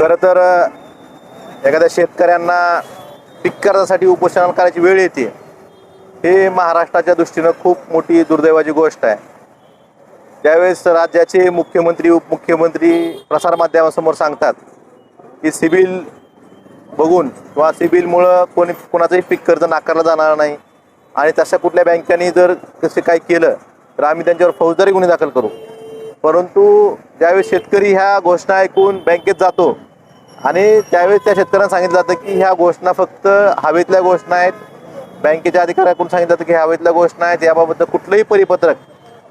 खरं तर एखाद्या शेतकऱ्यांना पीक कर्जासाठी उपोषण करायची वेळ येते. हे महाराष्ट्राच्या दृष्टीनं खूप मोठी दुर्दैवाची गोष्ट आहे. त्यावेळेस राज्याचे मुख्यमंत्री उपमुख्यमंत्री प्रसारमाध्यमासमोर सांगतात की सिबिल बघून किंवा सिबिलमुळं कोणी कोणाचंही पीक कर्ज नाकारलं जाणार नाही आणि तशा कुठल्या बँकांनी जर कसे काही केलं तर आम्ही त्यांच्यावर फौजदारी गुन्हे दाखल करू. परंतु ज्यावेळेस शेतकरी ह्या घोषणा ऐकून बँकेत जातो आणि त्यावेळेस त्या शेतकऱ्यांना सांगितलं जातं की ह्या घोषणा फक्त हवेतल्या घोषणा आहेत. बँकेच्या अधिकाऱ्याकडून सांगितलं जातं की ह्या हवेतल्या घोषणा आहेत. याबाबत कुठलंही परिपत्रक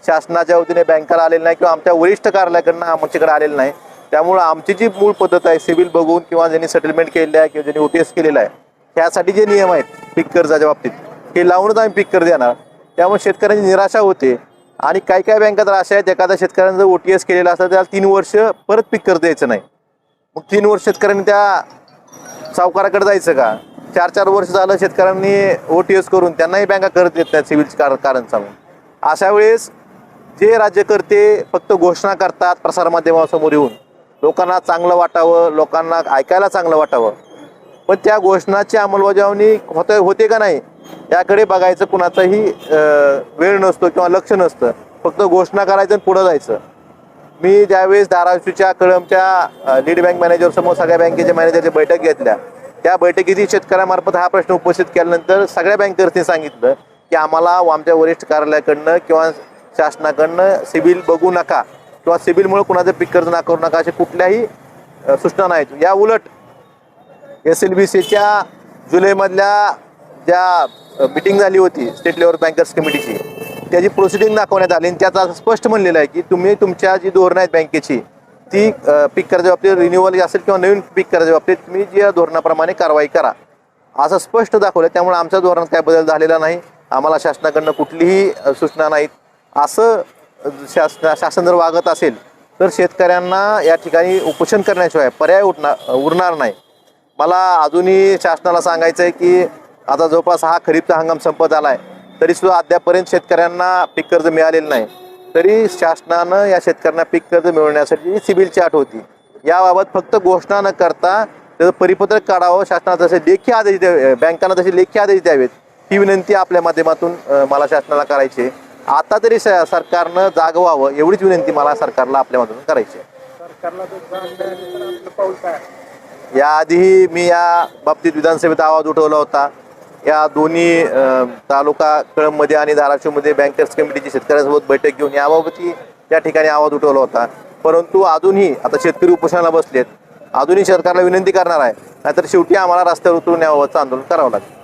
शासनाच्या वतीने बँकेला आलेलं नाही किंवा आमच्या वरिष्ठ कार्यालयाकडनं आमच्याकडे आलेलं नाही. त्यामुळं आमची जी मूळ पद्धत आहे सिव्हिल बघून किंवा ज्यांनी सेटलमेंट केलेलं आहे किंवा ज्यांनी ओटीएस केलेला आहे त्यासाठी जे नियम आहेत पीक कर्जाच्या बाबतीत हे लावूनच आम्ही पीक कर्ज देणार. त्यामुळे शेतकऱ्यांची निराशा होते. आणि काही काही बँका तर अशा आहेत एखाद्या शेतकऱ्यानं जर ओटीएस केलेला असतं त्याला तीन वर्ष परत पीक कर्ज द्यायचं नाही. मग तीन वर्ष शेतकऱ्यांनी त्या सावकाराकडे जायचं का? चार चार वर्ष झालं शेतकऱ्यांनी ओ टी एस करून त्यांनाही बँका करत येत नाहीत सिव्हिल कारण कारण सांगून. अशा वेळेस जे राज्यकर्ते फक्त घोषणा करतात प्रसारमाध्यमासमोर येऊन. लोकांना चांगलं वाटावं लोकांना ऐकायला चांगलं वाटावं. पण त्या घोषणाची अंमलबजावणी होते होते का नाही याकडे बघायचं कुणाचाही वेळ नसतो किंवा लक्ष नसतं. फक्त घोषणा करायचं आणि पुढं जायचं. मी ज्यावेळेस धाराशिवच्या कळमच्या लीड बँक मॅनेजर समोर सगळ्या बँकेच्या मॅनेजरची बैठक घेतल्या त्या बैठकीत शेतकऱ्यामार्फत हा प्रश्न उपस्थित केल्यानंतर सगळ्या बँकर्सनी सांगितलं की आम्हाला आमच्या वरिष्ठ कार्यालयाकडनं किंवा शासनाकडनं सिबिल बघू नका किंवा सिबिलमुळे कुणाचं पीक कर्ज ना करू नका अशा कुठल्याही सूचना नाहीत. या उलट एस एल बी सीच्या जुलैमधल्या ज्या मिटिंग झाली होती स्टेट लेवल बँकर्स कमिटीची त्याची प्रोसिडिंग दाखवण्यात आली. आणि त्यात असं स्पष्ट म्हणलेलं आहे की तुम्ही तुमच्या जी धोरणं आहेत बँकेची ती पीक कर्जा बाबतीत रिन्युअल असेल किंवा नवीन पीक कर्जा बाबतीत तुम्ही ज्या धोरणाप्रमाणे कारवाई करा. असं स्पष्ट दाखवलं त्यामुळे आमच्या धोरणात काय बदल झालेला नाही. आम्हाला शासनाकडनं कुठलीही सूचना नाहीत. असं शासना शासन शासन जर वागत असेल तर शेतकऱ्यांना या ठिकाणी उपोषण करण्याशिवाय पर्याय उठणार उरणार नाही. मला अजूनही शासनाला सांगायचं आहे की आता जवळपास हा खरीपचा हंगाम संपत आला आहे तरी सुद्धा अद्यापर्यंत शेतकऱ्यांना पीक कर्ज मिळालेलं नाही. तरी शासनानं या शेतकऱ्यांना पीक कर्ज मिळवण्यासाठी सिबिलची आठ होती. याबाबत फक्त घोषणा न करता त्याचं परिपत्रक काढावं शासनाला तसे लेखी आदेश द्यावे बँकांना तसे लेखी आदेश द्यावेत ही विनंती आपल्या माध्यमातून मला शासनाला करायची आहे. आता तरी सरकारनं जागवावं एवढीच विनंती मला सरकारला आपल्या माध्यमातून करायची आहे. याआधीही मी या बाबतीत विधानसभेत आवाज उठवला होता. या दोन्ही तालुका कळममध्ये आणि धाराशिवमध्ये बँकर्स कमिटीची शेतकऱ्यांसोबत बैठक घेऊन याबाबतही त्या ठिकाणी आवाज उठवला होता. परंतु अजूनही आता शेतकरी उपोषणाला बसलेत. अजूनही सरकारला विनंती करणार आहे नाहीतर शेवटी आम्हाला रस्त्यावर उतरून याबाबतचं आंदोलन करावं लागेल.